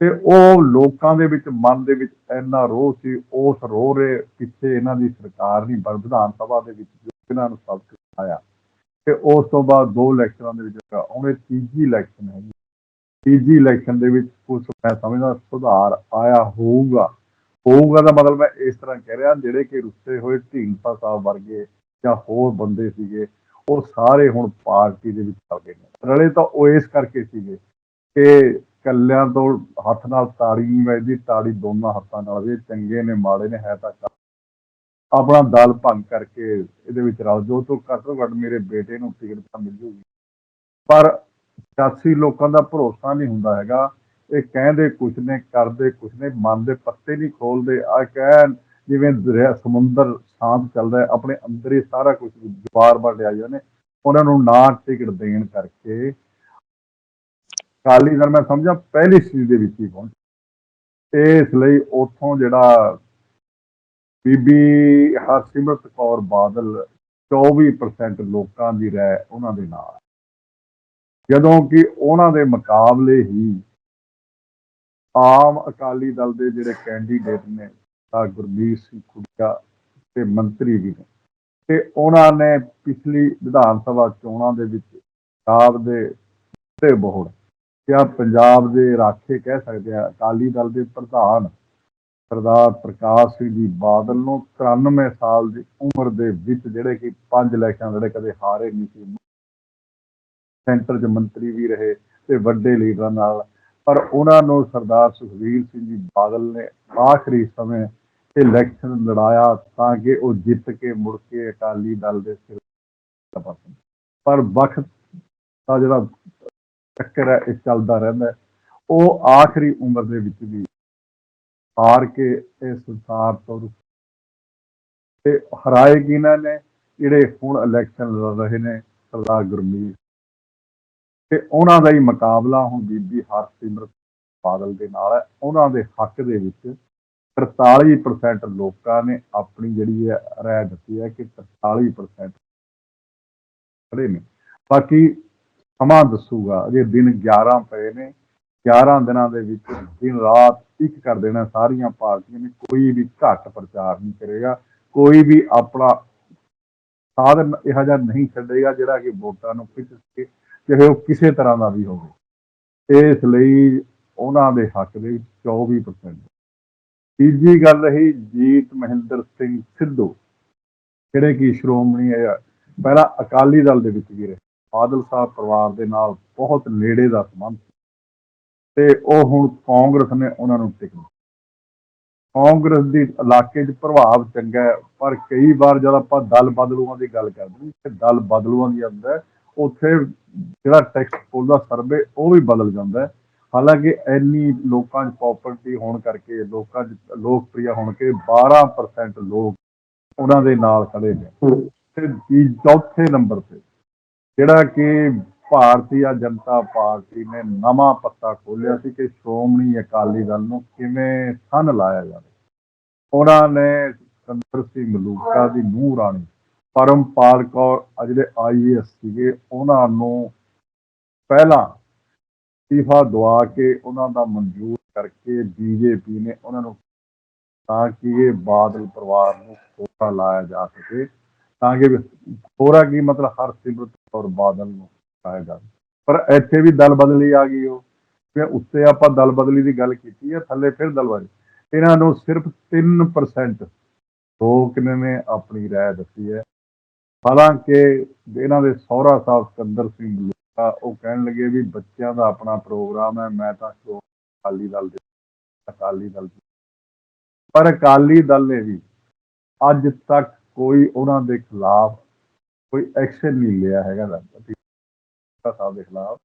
ਤੇ ਉਹ ਲੋਕਾਂ ਦੇ ਵਿੱਚ, ਮਨ ਦੇ ਵਿੱਚ ਇੰਨਾ ਰੋਹ ਸੀ, ਉਸ ਰੋਹ ਦੇ ਪਿੱਛੇ ਇਹਨਾਂ ਦੀ ਸਰਕਾਰ ਨਹੀਂ ਪਰ ਵਿਧਾਨ ਸਭਾ ਦੇ ਵਿੱਚ ਇਹਨਾਂ ਨੂੰ ਸਭ ਸਬਕ ਆਇਆ ਤੇ ਉਸ ਤੋਂ ਬਾਅਦ ਦੋ ਇਲੈਕਸ਼ਨਾਂ ਦੇ ਵਿੱਚ ਉਹਨੇ ਤੀਜੀ ਇਲੈਕਸ਼ਨ ਹੈ ਤੀਜੀ ਇਲੈਕਸ਼ਨ ਦੇ ਵਿੱਚ ਕੁਝ ਮੈਂ ਸਮਝਦਾ ਸੁਧਾਰ ਆਇਆ ਹੋਊਗਾ। ਹੋਊਗਾ ਦਾ ਮਤਲਬ ਮੈਂ ਇਸ ਤਰ੍ਹਾਂ ਕਹਿ ਰਿਹਾ, ਜਿਹੜੇ ਕਿ ਰੁੱਸੇ ਹੋਏ ਢੀਂਡਸਾ ਸਾਹਿਬ ਵਰਗੇ ਜਾਂ ਹੋਰ ਬੰਦੇ ਸੀਗੇ, ਉਹ ਸਾਰੇ ਹੁਣ ਪਾਰਟੀ ਦੇ ਵਿੱਚ ਆ ਗਏ ਨੇ। ਰਲੇ ਤਾਂ ਉਹ ਇਸ ਕਰਕੇ ਸੀਗੇ ਕਿ ਕੱਲਿਆਂ ਤੋਂ ਹੱਥ ਨਾਲ ਤਾੜੀ ਨਹੀਂ ਵੱਜਦੀ, ਤਾੜੀ ਦੋਨਾਂ ਹੱਥਾਂ ਨਾਲ ਵੀ ਚੰਗੇ ਨੇ, ਮਾੜੇ ਨੇ, ਹੈ ਤਾਂ ਕਰ- ਆਪਣਾ ਦਲ ਭੰਗ ਕਰਕੇ ਇਹਦੇ ਵਿੱਚ ਰਲ ਜੋ ਤੋਂ ਘੱਟੋ ਘੱਟ ਮੇਰੇ ਬੇਟੇ ਨੂੰ ਟਿਕਟ ਤਾਂ ਮਿਲ ਜੂਗੀ। ਪਰ ਸਿਆਸੀ ਲੋਕਾਂ ਦਾ ਭਰੋਸਾ ਨਹੀਂ ਹੁੰਦਾ ਹੈਗਾ ਇਹ ਕਹਿੰਦੇ ਕੁਛ ਨੇ, ਕਰਦੇ ਕੁਛ ਨੇ ਮਨ ਦੇ ਪੱਤੇ ਨਹੀਂ ਖੋਲਦੇ। ਆ ਕਹਿਣ ਜਿਵੇਂ ਦਰਿਆ, ਸਮੁੰਦਰ ਸ਼ਾਂਤ ਚੱਲਦਾ ਆਪਣੇ ਅੰਦਰ ਹੀ ਸਾਰਾ ਕੁਝ ਬਾਰ-ਬਾਰ ਲਿਆ ਜਾਂਦੇ ਉਹਨਾਂ ਨੂੰ ਨਾ ਟਿਕਟ ਦੇਣ ਕਰਕੇ। ਕਾਲੀ ਦਲ, ਮੈਂ ਸਮਝਾਂ, ਪਹਿਲੀ ਸਟੇਜ ਦੇ ਵਿੱਚ ਹੀ ਪਹੁੰਚ ਇਸ ਲਈ ਉਥੋਂ ਜਿਹੜਾ ਬੀਬੀ ਹਰਸਿਮਰਤ ਕੌਰ ਬਾਦਲ 24% ਲੋਕਾਂ ਦੀ ਰਾਏ ਉਹਨਾਂ ਦੇ ਨਾਲ। ਜਦੋਂ ਕਿ ਉਹਨਾਂ ਦੇ ਮੁਕਾਬਲੇ ਹੀ ਆਮ ਅਕਾਲੀ ਦਲ ਦੇ ਜਿਹੜੇ ਕੈਂਡੀਡੇਟ ਨੇ ਆ ਗੁਰਮੀਤ ਸਿੰਘ ਖੁੱਡਾ ਤੇ ਮੰਤਰੀ ਵੀ ਨੇ। ਤੇ ਉਹਨਾਂ ਨੇ ਪਿਛਲੀ ਵਿਧਾਨ ਸਭਾ ਚੋਣਾਂ ਦੇ ਵਿੱਚ ਪੰਜਾਬ ਦੇ ਤੇ ਬੋਹੜ, ਜਾਂ ਪੰਜਾਬ ਦੇ ਰਾਖੇ ਕਹਿ ਸਕਦੇ ਆ, ਅਕਾਲੀ ਦਲ ਦੇ ਪ੍ਰਧਾਨ ਸਰਦਾਰ ਪ੍ਰਕਾਸ਼ ਸਿੰਘ ਜੀ ਬਾਦਲ ਨੂੰ 93 ਸਾਲ ਦੀ ਉਮਰ ਦੇ ਵਿੱਚ ਜਿਹੜੇ ਕਿ ਪੰਜ ਇਲੈਕਸ਼ਨ ਜਿਹੜੇ ਕਦੇ ਹਾਰੇ ਨਹੀਂ ਸੀ। ਸੈਂਟਰ 'ਚ ਮੰਤਰੀ ਵੀ ਰਹੇ ਤੇ ਵੱਡੇ ਲੀਡਰਾਂ ਨਾਲ ਪਰ ਉਹਨਾਂ ਨੂੰ ਸਰਦਾਰ ਸੁਖਬੀਰ ਸਿੰਘ ਜੀ ਬਾਦਲ ਨੇ ਆਖਰੀ ਸਮੇਂ ਇਲੈਕਸ਼ਨ ਲੜਾਇਆ ਤਾਂ ਕਿ ਉਹ ਜਿੱਤ ਕੇ ਮੁੜ ਕੇ ਅਕਾਲੀ ਦਲ ਦੇ ਸਿਰ ਤੇ ਪਰ ਵਕਤ ਦਾ ਜਿਹੜਾ ਚੱਕਰ ਹੈ, ਇਹ ਚੱਲਦਾ ਰਹਿੰਦਾ ਉਹ ਆਖਰੀ ਉਮਰ ਦੇ ਵਿੱਚ ਵੀ ਹਾਰ ਕੇ ਇਹ ਸੰਸਾਰ ਤੋਂ ਰੁਕ ਤੇ ਹਰਾਏ ਕਿਹਨਾਂ ਨੇ? ਜਿਹੜੇ ਹੁਣ ਇਲੈਕਸ਼ਨ ਲੜ ਰਹੇ ਨੇ, ਸਰਦਾਰ ਗੁਰਮੀਤ ਤੇ ਉਹਨਾਂ ਦਾ ਹੀ ਮੁਕਾਬਲਾ ਹੁਣ ਬੀਬੀ ਹਰਸਿਮਰਤ ਬਾਦਲ ਦੇ ਨਾਲ ਹੈ। ਉਹਨਾਂ ਦੇ ਹੱਕ ਦੇ ਵਿੱਚ 43% ਲੋਕਾਂ ਨੇ ਆਪਣੀ ਜਿਹੜੀ ਹੈ, ਰਾਏ ਦਿੱਤੀ ਹੈ ਕਿ 43% ਖੜੇ ਨੇ। ਬਾਕੀ ਸਮਾਂ ਦੱਸੂਗਾ, ਅਜੇ ਦਿਨ 11 ਪਏ ਨੇ। 11 ਦਿਨਾਂ ਦੇ ਵਿੱਚ ਦਿਨ ਰਾਤ ਇੱਕ ਕਰ ਦੇਣਾ ਸਾਰੀਆਂ ਪਾਰਟੀਆਂ ਨੇ। ਕੋਈ ਵੀ ਘੱਟ ਪ੍ਰਚਾਰ ਨਹੀਂ ਕਰੇਗਾ। ਕੋਈ ਵੀ ਆਪਣਾ ਸਾਧਨ ਇਹੋ ਜਿਹਾ ਨਹੀਂ ਛੱਡੇਗਾ ਜਿਹੜਾ ਕਿ ਵੋਟਾਂ ਨੂੰ ਖਿੱਚ ਸਕੇ। ਚਾਹੇ ਉਹ ਕਿਸੇ ਤਰ੍ਹਾਂ ਦਾ ਵੀ ਹੋਵੇ। ਇਸ ਲਈ ਉਹਨਾਂ ਦੇ ਹੱਕ ਦੇ ਵਿੱਚ 24% ਤੀਜੀ ਗੱਲ ਰਹੀ ਜੀਤ ਮਹਿੰਦਰ ਸਿੰਘ ਸਿੱਧੂ, ਜਿਹੜੇ ਕਿ ਸ਼੍ਰੋਮਣੀ ਹੈ ਪਹਿਲਾਂ ਅਕਾਲੀ ਦਲ ਦੇ ਵਿੱਚ ਵੀ ਰਹੇ ਬਾਦਲ ਸਾਹਿਬ ਪਰਿਵਾਰ ਦੇ ਨਾਲ ਬਹੁਤ ਨੇੜੇ ਦਾ ਸੰਬੰਧ ਸੀ। ਤੇ ਉਹ ਹੁਣ ਕਾਂਗਰਸ ਨੇ ਉਹਨਾਂ ਨੂੰ ਟਿਕਣ ਕਾਂਗਰਸ ਦੀ ਇਲਾਕੇ 'ਚ ਪ੍ਰਭਾਵ ਚੰਗਾ ਹੈ, ਪਰ ਕਈ ਵਾਰ ਜਦ ਆਪਾਂ ਦਲ ਬਦਲੂਆਂ ਦੀ ਗੱਲ ਕਰਦੇ ਹਾਂ ਤੇ ਦਲ ਬਦਲੂਆਂ ਦੀ ਅੰਦਰ ਉੱਥੇ ਜਿਹੜਾ ਟੈਕਸ ਪੋਲ ਦਾ ਸਰਵੇ ਉਹ ਵੀ ਬਦਲ ਜਾਂਦਾ ਹੈ। ਹਾਲਾਂਕਿ ਇੰਨੀ ਲੋਕਾਂ 'ਚ ਪ੍ਰੋਪਰਟੀ ਹੋਣ ਕਰਕੇ ਲੋਕਾਂ 'ਚ ਲੋਕਪ੍ਰਿਯ ਹੋਣ ਕੇ 12% ਲੋਕ ਉਹਨਾਂ ਦੇ ਨਾਲ ਖੜੇ ਨੇ। ਤੇ ਚੌਥੇ ਨੰਬਰ ਤੇ ਜਿਹੜਾ ਕਿ ਭਾਰਤੀ ਜਨਤਾ ਪਾਰਟੀ ਨੇ ਨਵਾਂ ਪੱਤਾ ਖੋਲ੍ਹਿਆ ਸੀ ਕਿ ਸ਼੍ਰੋਮਣੀ ਅਕਾਲੀ ਦਲ ਨੂੰ ਕਿਵੇਂ ਸੰਨ ਲਾਇਆ ਜਾਵੇ। ਉਹਨਾਂ ਨੇ ਸਿੰਘ ਮਲੂਕਾ ਦੀ ਨੂੰਹ ਰਾਣੀ ਪਰਮਪਾਲ ਕੌਰ ਆ ਜਿਹੜੇ ਆਈਏਐਸ ਸੀਗੇ ਉਹਨਾਂ ਨੂੰ ਪਹਿਲਾਂ ਅਸਤੀਫਾ ਦਵਾ ਕੇ ਉਹਨਾਂ ਦਾ ਮਨਜ਼ੂਰ ਕਰਕੇ ਬੀਜੇਪੀ ਨੇ ਉਹਨਾਂ ਨੂੰ ਤਾਂ ਕਿ ਇਹ ਬਾਦਲ ਪਰਿਵਾਰ ਨੂੰ ਖੋਰਾ ਲਾਇਆ ਜਾ ਸਕੇ, ਤਾਂ ਕਿ ਖੋਰਾ ਕੀ ਮਤਲਬ ਹਰਸਿਮਰਤ ਕੌਰ ਬਾਦਲ ਨੂੰ ਲਾਇਆ ਜਾਵੇ ਪਰ ਇੱਥੇ ਵੀ ਦਲ ਬਦਲੀ ਆ ਗਈ ਉਹ। ਫਿਰ ਉੱਤੇ ਆਪਾਂ ਦਲ ਬਦਲੀ ਦੀ ਗੱਲ ਕੀਤੀ ਹੈ, ਥੱਲੇ ਫਿਰ ਦਲ ਬਦਲੀ। ਇਹਨਾਂ ਨੂੰ ਸਿਰਫ 3% ਲੋਕ ਨੇ ਆਪਣੀ ਰਾਏ ਦਿੱਤੀ ਹੈ। ਹਾਲਾਂਕਿ ਇਹਨਾਂ ਦੇ ਸਹੁਰਾ ਸਾਹਿਬ ਸਿਕੰਦਰ ਸਿੰਘ ਲੋਕਾ ਉਹ ਕਹਿਣ ਲੱਗੇ ਵੀ ਬੱਚਿਆਂ ਦਾ ਆਪਣਾ ਪ੍ਰੋਗਰਾਮ ਹੈ, ਮੈਂ ਤਾਂ ਅਕਾਲੀ ਦਲ ਦੇ ਅਕਾਲੀ ਦਲ ਪਰ ਅਕਾਲੀ ਦਲ ਨੇ ਵੀ ਅੱਜ ਤੱਕ ਕੋਈ ਉਹਨਾਂ ਦੇ ਖਿਲਾਫ ਕੋਈ ਐਕਸ਼ਨ ਨਹੀਂ ਲਿਆ ਹੈਗਾ ਸਾਹਿਬ ਦੇ ਖਿਲਾਫ।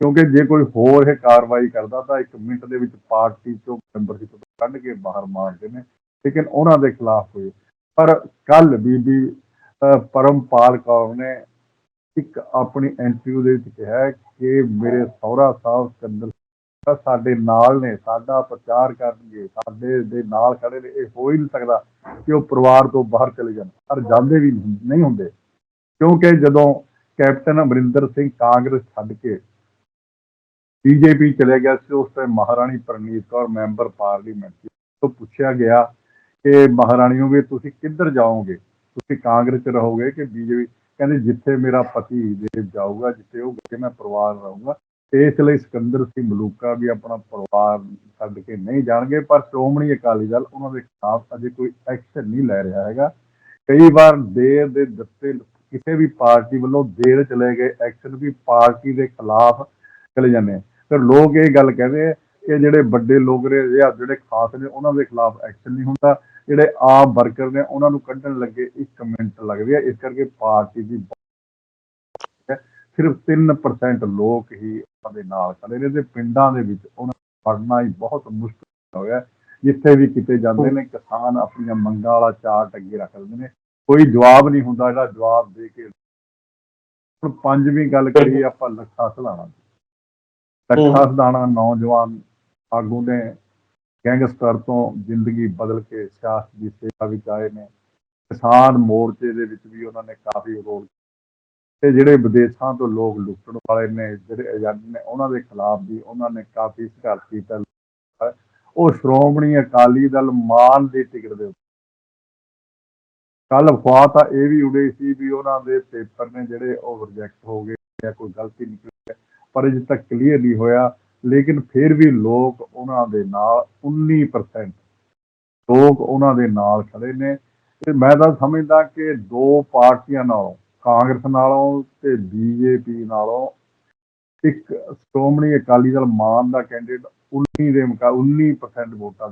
ਕਿਉਂਕਿ ਜੇ ਕੋਈ ਹੋਰ ਇਹ ਕਾਰਵਾਈ ਕਰਦਾ ਤਾਂ ਇੱਕ ਮਿੰਟ ਦੇ ਵਿੱਚ ਪਾਰਟੀ ਚੋਂ ਮੈਂਬਰਸ਼ਿਪ ਕੱਢ ਕੇ ਬਾਹਰ ਮਾਰਦੇ ਨੇ, ਲੇਕਿਨ ਉਹਨਾਂ ਦੇ ਖਿਲਾਫ ਹੋਏ ਪਰ ਕੱਲ ਬੀਬੀ ਪਰਮਪਾਲ ਕੌਰ ਨੇ ਇੱਕ ਆਪਣੀ ਇੰਟਰਵਿਊ ਦੇ ਵਿੱਚ ਕਿਹਾ ਕਿ ਮੇਰੇ ਸਹੁਰਾ ਸਾਹਿਬ ਸਿਕੰਦਰ ਸਾਡੇ ਨਾਲ ਨੇ, ਸਾਡਾ ਪ੍ਰਚਾਰ ਕਰਨਗੇ ਸਾਡੇ ਦੇ ਨਾਲ ਖੜੇ ਨੇ, ਇਹ ਹੋ ਹੀ ਨਹੀਂ ਸਕਦਾ ਕਿ ਉਹ ਪਰਿਵਾਰ ਤੋਂ ਬਾਹਰ ਚਲੇ ਜਾਣ, ਪਰ ਜਾਂਦੇ ਵੀ ਨਹੀਂ ਹੁੰਦੇ। ਕਿਉਂਕਿ ਜਦੋਂ ਕੈਪਟਨ ਅਮਰਿੰਦਰ ਸਿੰਘ ਕਾਂਗਰਸ ਛੱਡ ਕੇ ਬੀਜੇਪੀ ਚਲੇ ਗਿਆ ਸੀ, ਉਸ time Maharani Preneet Kaur, member parliament ਸੀ ਤੋਂ ਪੁੱਛਿਆ ਗਿਆ ਕਿ ਮਹਾਰਾਣੀ ਨੂੰ ਵੀ ਤੁਸੀਂ ਕਿੱਧਰ ਜਾਓਗੇ? ਤੁਸੀਂ ਕਾਂਗਰਸ 'ਚ ਰਹੋਗੇ ਕਿ ਬੀਜੇਪੀ, ਕਹਿੰਦੇ ਜਿੱਥੇ ਮੇਰਾ ਪਤੀ ਦੇਵ ਜਾਊਗਾ, ਜਿੱਥੇ ਉਹ ਕਿ ਮੈਂ ਪਰਿਵਾਰ ਰਹੂੰਗਾ। ਇਸ ਲਈ ਸਿਕੰਦਰ ਸਿੰਘ ਮਲੂਕਾ ਵੀ ਆਪਣਾ ਪਰਿਵਾਰ ਛੱਡ ਕੇ ਨਹੀਂ ਜਾਣਗੇ, ਪਰ ਸ਼੍ਰੋਮਣੀ ਅਕਾਲੀ ਦਲ ਉਹਨਾਂ ਦੇ ਖਿਲਾਫ ਅਜੇ ਕੋਈ ਐਕਸ਼ਨ ਨਹੀਂ ਲੈ ਰਿਹਾ ਹੈਗਾ। ਕਈ ਵਾਰ ਦੇਰ ਦੇ ਦਿੱਤੇ ਕਿਸੇ ਵੀ ਪਾਰਟੀ ਵੱਲੋਂ ਦੇਰ ਚਲੇ ਗਏ ਐਕਸ਼ਨ ਵੀ ਪਾਰਟੀ ਦੇ ਖਿਲਾਫ ਚਲੇ ਜਾਂਦੇ ਆ। ਫਿਰ ਲੋਕ ਇਹ ਗੱਲ ਕਹਿੰਦੇ ਆ ਕਿ ਜਿਹੜੇ ਵੱਡੇ ਲੋਕ ਨੇ ਜਾਂ ਜਿਹੜੇ ਖਾਸ ਨੇ, ਉਹਨਾਂ ਦੇ ਖਿਲਾਫ ਐਕਸ਼ਨ ਨਹੀਂ ਹੁੰਦਾ। ਜਿਹੜੇ ਆਮ ਵਰਕਰ ਨੇ, ਉਹਨਾਂ ਨੂੰ ਕੱਢਣ ਲੱਗੇ ਇੱਕ ਮਿੰਟ ਲੱਗਦੇ ਆ ਇਸ ਕਰਕੇ ਪਾਰਟੀ ਦੀ ਸਿਰਫ 3% ਲੋਕ ਹੀ ਉਹਨਾਂ ਨਾਲ ਖੜੇ ਨੇ ਤੇ ਪਿੰਡਾਂ ਦੇ ਵਿੱਚ ਉਹਨਾਂ ਨੂੰ ਹੀ ਬਹੁਤ ਮੁਸ਼ਕਲ ਹੋ ਗਿਆ। ਜਿੱਥੇ ਵੀ ਕਿਤੇ ਜਾਂਦੇ ਨੇ, ਕਿਸਾਨ ਆਪਣੀਆਂ ਮੰਗਾਂ ਵਾਲਾ ਚਾਰਟ ਅੱਗੇ ਰੱਖ ਦਿੰਦੇ ਨੇ। ਕੋਈ ਜਵਾਬ ਨਹੀਂ ਹੁੰਦਾ, ਜਿਹੜਾ ਜਵਾਬ ਦੇ ਕੇ ਹੁਣ ਪੰਜਵੀਂ ਗੱਲ ਕਰੀਏ, ਆਪਾਂ ਲੱਖਾ ਸਲਾਣਾ ਲੱਖਾ ਸਲਾਣਾ ਨੌਜਵਾਨ ਆਗੂ ਨੇ ਗੈਂਗਸਟਰ ਤੋਂ ਜ਼ਿੰਦਗੀ ਬਦਲ ਕੇ ਸਿਆਸਤ ਦੀ ਸੇਵਾ ਵਿੱਚ ਆਏ ਨੇ। ਕਿਸਾਨ ਮੋਰਚੇ ਦੇ ਵਿੱਚ ਵੀ ਉਹਨਾਂ ਨੇ ਕਾਫੀ ਰੋਲ ਤੇ ਜਿਹੜੇ ਵਿਦੇਸ਼ਾਂ ਤੋਂ ਲੋਕ ਲੁੱਟਣ ਵਾਲੇ ਨੇ, ਜਿਹੜੇ ਏਜੰਟ ਨੇ, ਉਹਨਾਂ ਦੇ ਖਿਲਾਫ ਵੀ ਉਹਨਾਂ ਨੇ ਕਾਫੀ ਸੰਘਰਸ਼ ਕੀਤਾ। ਉਹ ਸ਼੍ਰੋਮਣੀ ਅਕਾਲੀ ਦਲ ਮਾਨ ਦੀ ਟਿਕਟ ਦੇ ਕੱਲ ਅਫਵਾਹ ਤਾਂ ਇਹ ਵੀ ਉੜੇ ਸੀ ਵੀ ਉਹਨਾਂ ਦੇ ਪੇਪਰ ਨੇ ਜਿਹੜੇ ਉਹ ਰਿਜੈਕਟ ਹੋ ਗਏ ਜਾਂ ਕੋਈ ਗਲਤੀ ਨਿਕਲੀ ਪਰ ਅਜੇ ਤੱਕ ਕਲੀਅਰ ਨਹੀਂ ਹੋਇਆ। ਲੇਕਿਨ ਫਿਰ ਵੀ ਲੋਕ ਉਹਨਾਂ ਦੇ ਨਾਲ 19% ਲੋਕ ਉਹਨਾਂ ਦੇ ਨਾਲ ਖੜੇ ਨੇ। ਤੇ ਮੈਂ ਤਾਂ ਸਮਝਦਾ ਕਿ ਦੋ ਪਾਰਟੀਆਂ ਨਾਲੋਂ, ਕਾਂਗਰਸ ਨਾਲੋਂ ਤੇ ਬੀਜੇਪੀ ਨਾਲੋਂ ਇੱਕ ਸ਼੍ਰੋਮਣੀ ਅਕਾਲੀ ਦਲ ਮਾਨ ਦਾ ਕੈਂਡੀਡੇਟ 19 ਦੇ ਮੁਕਾ 19% ਵੋਟਾਂ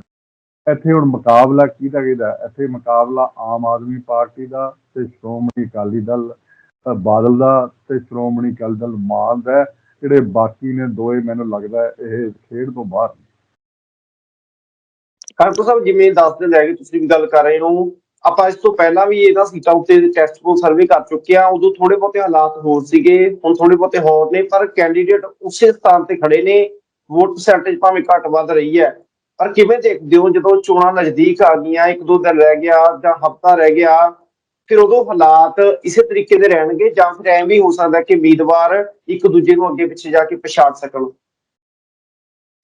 ਇੱਥੇ ਹੁਣ ਮੁਕਾਬਲਾ ਕਿਹਦਾ ਕਿਹਦਾ? ਇੱਥੇ ਮੁਕਾਬਲਾ ਆਮ ਆਦਮੀ ਪਾਰਟੀ ਦਾ ਤੇ ਸ਼੍ਰੋਮਣੀ ਅਕਾਲੀ ਦਲ ਬਾਦਲ ਦਾ ਤੇ ਸ਼੍ਰੋਮਣੀ ਅਕਾਲੀ ਦਲ ਮਾਨ ਦਾ। ਜਿਹੜੇ ਬਾਕੀ ਨੇ ਦੋਏ ਮੈਨੂੰ ਲੱਗਦਾ ਇਹ ਖੇਡ ਤੋਂ ਬਾਹਰ ਨੇ। ਕਾਂਟੋ ਸਾਹਿਬ, ਜਿਵੇਂ ਦੱਸਦੇ ਲੈ ਕੇ ਤੁਸੀਂ ਵੀ ਗੱਲ ਕਰ ਰਹੇ ਹੋ, ਆਪਾਂ ਇਸ ਤੋਂ ਪਹਿਲਾਂ ਵੀ ਇਹਦਾ ਸੀਟਾਂ ਉੱਤੇ ਟੈਸਟ ਪੋਲ ਸਰਵੇ ਕਰ ਚੁੱਕੇ ਆ ਉਦੋਂ ਥੋੜੇ ਬਹੁਤੇ ਹਾਲਾਤ ਹੋਰ ਸੀਗੇ, ਹੁਣ ਥੋੜੇ ਬਹੁਤੇ ਹੋਰ ਨੇ, ਪਰ ਕੈਂਡੀਡੇਟ ਉਸੇ ਸਥਾਨ ਤੇ ਖੜੇ ਨੇ ਵੋਟ ਪਰਸੈਂਟੇਜ ਭਾਵੇਂ ਘੱਟ ਵੱਧ ਰਹੀ ਹੈ ਪਰ ਕਿਵੇਂ ਦੇਖਦੇ ਹੋ ਜਦੋਂ ਚੋਣਾਂ ਨਜ਼ਦੀਕ ਆ ਗਈਆਂ, ਇੱਕ ਦੋ ਦਿਨ ਰਹਿ ਗਿਆ ਜਾਂ ਹਫਤਾ ਰਹਿ ਗਿਆ ਫਿਰ ਉਦੋਂ ਹਾਲਾਤ ਇਸੇ ਤਰੀਕੇ ਦੇ ਰਹਿਣਗੇ ਜਾਂ ਫਿਰ ਐਵੇਂ ਵੀ ਹੋ ਸਕਦਾ ਕਿ ਉਮੀਦਵਾਰ ਇੱਕ ਦੂਜੇ ਨੂੰ ਅੱਗੇ ਪਿੱਛੇ ਜਾ ਕੇ ਪਛਾਣ ਸਕਣ।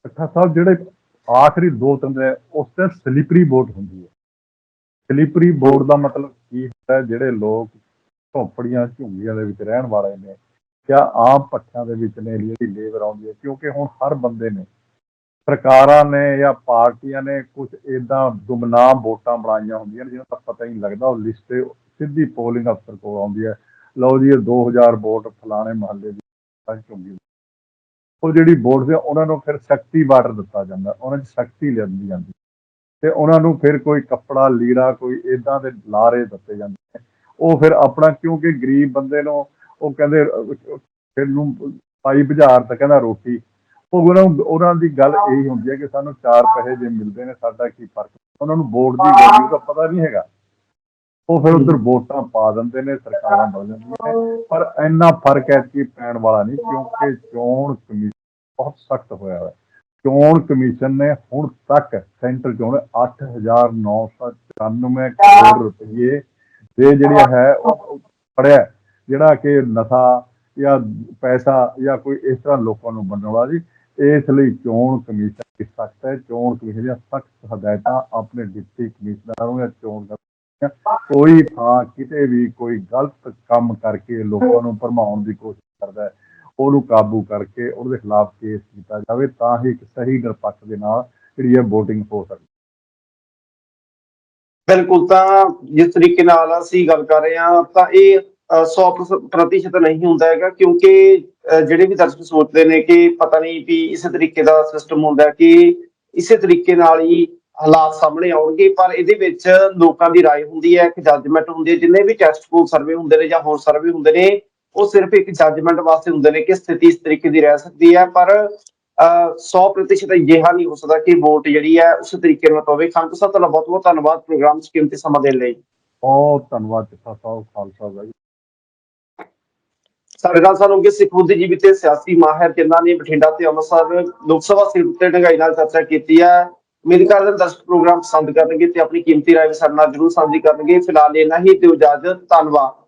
ਅੱਛਾ ਸਾਹਿਬ ਜਿਹੜੇ ਆਖਰੀ ਦੋ ਤਿੰਨ ਦਿਨ ਉਸ ਤੇ ਸਲਿਪਰੀ ਵੋਟ ਹੁੰਦੀ ਹੈ। ਸਲਿਪਰੀ ਵੋਟ ਦਾ ਮਤਲਬ ਕੀ ਹੁੰਦਾ ਜਿਹੜੇ ਲੋਕ ਝੌਂਪੜੀਆਂ ਝੁੰਗੀਆਂ ਦੇ ਵਿੱਚ ਰਹਿਣ ਵਾਲੇ ਨੇ ਜਾਂ ਆਮ ਪੱਠਿਆਂ ਦੇ ਵਿੱਚ ਨੇ, ਜਿਹੜੀ ਲੇਬਰ ਆਉਂਦੀ ਹੈ, ਕਿਉਂਕਿ ਹੁਣ ਹਰ ਬੰਦੇ ਨੇ, ਸਰਕਾਰਾਂ ਨੇ ਜਾਂ ਪਾਰਟੀਆਂ ਨੇ ਕੁਝ ਇਦਾਂ ਗੁਮਨਾਮ ਵੋਟਾਂ ਬਣਾਈਆਂ ਹੁੰਦੀਆਂ ਨੇ ਜਿਹਨਾਂ ਦਾ ਪਤਾ ਹੀ ਨਹੀਂ ਲੱਗਦਾ, ਉਹ ਲਿਸਟ ਸਿੱਧੀ ਪੋਲਿੰਗ ਅਫਸਰ ਕੋਲ ਆਉਂਦੀ ਹੈ। ਲਓ ਜੀ, ਇਹ 2000 ਵੋਟ ਫਲਾਣੇ ਮਹੱਲੇ ਦੀ ਝੁੰਗੀ ਉਹ ਜਿਹੜੀ ਵੋਟ ਦੇ ਉਹਨਾਂ ਨੂੰ ਫਿਰ ਸ਼ਕਤੀ ਬਾਰਡਰ ਦਿੱਤਾ ਜਾਂਦਾ। ਉਹਨਾਂ 'ਚ ਸ਼ਕਤੀ ਲਿਆਂਦੀ ਜਾਂਦੀ ਤੇ ਉਹਨਾਂ ਨੂੰ ਫਿਰ ਕੋਈ ਕੱਪੜਾ, ਲੀੜਾ, ਕੋਈ ਇਦਾਂ ਦੇ ਲਾਰੇ ਦਿੱਤੇ ਜਾਂਦੇ ਨੇ। ਉਹ ਫਿਰ ਆਪਣਾ, ਕਿਉਂਕਿ ਗਰੀਬ ਬੰਦੇ ਨੂੰ ਉਹ ਕਹਿੰਦੇ, ਫਿਰ ਨੂੰ ਪਾਈ ਬਾਜ਼ਾਰ ਤਾਂ ਕਹਿੰਦਾ ਰੋਟੀ। ਉਹ ਉਹਨਾਂ ਨੂੰ- ਉਹਨਾਂ ਦੀ ਗੱਲ ਇਹੀ ਹੁੰਦੀ ਹੈ ਕਿ ਸਾਨੂੰ ਚਾਰ ਪੈਸੇ ਜੇ ਮਿਲਦੇ ਨੇ, ਸਾਡਾ ਕੀ ਫ਼ਰਕ? ਉਹਨਾਂ ਨੂੰ ਵੋਟ ਦੀ ਵੈਲਿਊ ਦਾ ਪਤਾ ਨਹੀਂ ਹੈਗਾ। ਉਹ ਫਿਰ ਉਧਰ ਵੋਟਾਂ ਪਾ ਦਿੰਦੇ ਨੇ, ਸਰਕਾਰਾਂ ਬਦਲ ਜਾਂਦੀਆਂ ਨੇ। ਪਰ ਇੰਨਾ ਫ਼ਰਕ ਹੈ ਕਿ ਪੈਣ ਵਾਲਾ ਨਹੀਂ, ਕਿਉਂਕਿ ਚੋਣ ਕਮਿਸ਼ਨ ਬਹੁਤ ਸਖਤ ਹੋਇਆ ਹੈ ਚੋਣ ਕਮਿਸ਼ਨ ਨੇ ਹੁਣ ਤੱਕ ਸੈਂਟਰ ਚੋਣ 8994 ਕਰੋੜ ਰੁਪਏ ਦੇ ਜਿਹੜੀਆਂ ਹੈ, ਉਹ ਫੜਿਆ। ਜਿਹੜਾ ਕਿ ਨਸ਼ਾ ਜਾਂ ਪੈਸਾ ਜਾਂ ਕੋਈ ਇਸ ਤਰ੍ਹਾਂ ਲੋਕਾਂ ਨੂੰ ਵੰਡਣ ਵਾਲਾ ਜੀ, ਇਸ ਲਈ ਚੋਣ ਕਮਿਸ਼ਨ ਦੀ ਸਖਤ ਹੈ। ਚੋਣ ਕਮਿਸ਼ਨ ਦੀਆਂ ਸਖਤ ਹਦਾਇਤਾਂ ਆਪਣੇ ਡਿਪਟੀ ਕਮਿਸ਼ਨਰ ਨੂੰ ਜਾਂ ਚੋਣ ਕੋਈ ਥਾਂ ਕਿਤੇ ਵੀ ਕੋਈ ਗਲਤ ਕੰਮ ਕਰਕੇ ਲੋਕਾਂ ਨੂੰ ਭਰਮਾਉਣ ਦੀ ਕੋਸ਼ਿਸ਼ ਕਰਦਾ ਹੈ ਉਹਨੂੰ ਕਾਬੂ ਕਰਕੇ ਉਹਦੇ ਖਿਲਾਫ ਕੇਸ ਕੀਤਾ ਜਾਵੇ ਤਾਂ ਹੀ ਇੱਕ ਸਹੀ ਨਿਰਪੱਖ ਦੇ ਨਾਲ ਜਿਹੜੀ ਹੈ VOTING ਹੋ ਸਕਦੀ ਬਿਲਕੁਲ ਤਾਂ ਜਿਸ ਤਰੀਕੇ ਨਾਲ ਅਸੀਂ ਗੱਲ ਕਰ ਰਹੇ ਹਾਂ ਤਾਂ ਇਹ ਅ, 100% ਪ੍ਰਤੀਸ਼ਤ ਨਹੀਂ ਹੁੰਦਾ ਹੈਗਾ ਕਿਉਂਕਿ ਜਿਹੜੇ ਵੀ ਦਰਸ਼ਕ ਸੋਚਦੇ ਨੇ ਕਿ ਪਤਾ ਨਹੀਂ ਵੀ ਇਸੇ ਤਰੀਕੇ ਦਾ ਸਿਸਟਮ ਹੁੰਦਾ ਕਿ ਇਸੇ ਤਰੀਕੇ ਨਾਲ ਹੀ ਹਾਲਾਤ ਸਾਹਮਣੇ ਆਉਣਗੇ ਪਰ ਇਹਦੇ ਵਿੱਚ ਲੋਕਾਂ ਦੀ رائے ਹੁੰਦੀ ਹੈ ਇੱਕ ਜੱਜਮੈਂਟ ਹੁੰਦੀ ਹੈ ਜਿੰਨੇ ਵੀ ਟੈਸਟ ਕੋਲ ਸਰਵੇ ਹੁੰਦੇ ਨੇ ਜਾਂ ਹੋਰ ਸਰਵੇ ਹੁੰਦੇ ਨੇ ਉਹ ਸਿਰਫ ਇੱਕ ਜੱਜਮੈਂਟ ਵਾਸਤੇ ਹੁੰਦੇ ਨੇ ਕਿ ਸਥਿਤੀ ਇਸ ਤਰੀਕੇ ਦੀ ਰਹਿ ਸਕਦੀ ਹੈ ਪਰ ਅਹ 100% ਅਜਿਹਾ ਨਹੀਂ ਹੋ ਸਕਦਾ ਕਿ ਵੋਟ ਜਿਹੜੀ ਹੈ ਉਸ ਤਰੀਕੇ ਨਾਲ ਪਵੇ ਖਾਨ ਸਾਹਿਬ ਤੁਹਾਡਾ ਬਹੁਤ ਬਹੁਤ ਧੰਨਵਾਦ ਪ੍ਰੋਗਰਾਮ 'ਚ ਕੀਮਤੀ ਸਮਾਂ ਦੇਣ ਲਈ ਬਹੁਤ ਧੰਨਵਾਦ ਚਿੱਠਾ ਸਾਹਿਬ ਖਾਲਸਾ ਦਾ ਜੀ ਸਾਡੇ ਨਾਲ ਸਾਨੂੰ ਕਿ ਸਿੱਖ ਬੁੱਧੀਜੀਵੀ ਤੇ ਸਿਆਸੀ ਮਾਹਿਰ ਜਿਨ੍ਹਾਂ ਨੇ ਬਠਿੰਡਾ ਤੇ ਅੰਮ੍ਰਿਤਸਰ ਲੋਕ ਸਭਾ ਸੀਟ ਤੇ ਢੰਗਾਈ ਨਾਲ ਚਰਚਾ ਕੀਤੀ ਹੈ ਉਮੀਦ ਕਰਦੇ ਹਾਂ ਦਰਸ਼ਕ ਪ੍ਰੋਗਰਾਮ ਪਸੰਦ ਕਰਨਗੇ ਤੇ ਆਪਣੀ ਕੀਮਤੀ ਰਾਏ ਵੀ ਸਾਡੇ ਨਾਲ ਜਰੂਰ ਸਾਂਝੀ ਕਰਨਗੇ। ਫਿਲਹਾਲ ਇਹਨਾਂ ਹੀ ਤੇ ਇਜਾਜ਼ਤ, ਧੰਨਵਾਦ।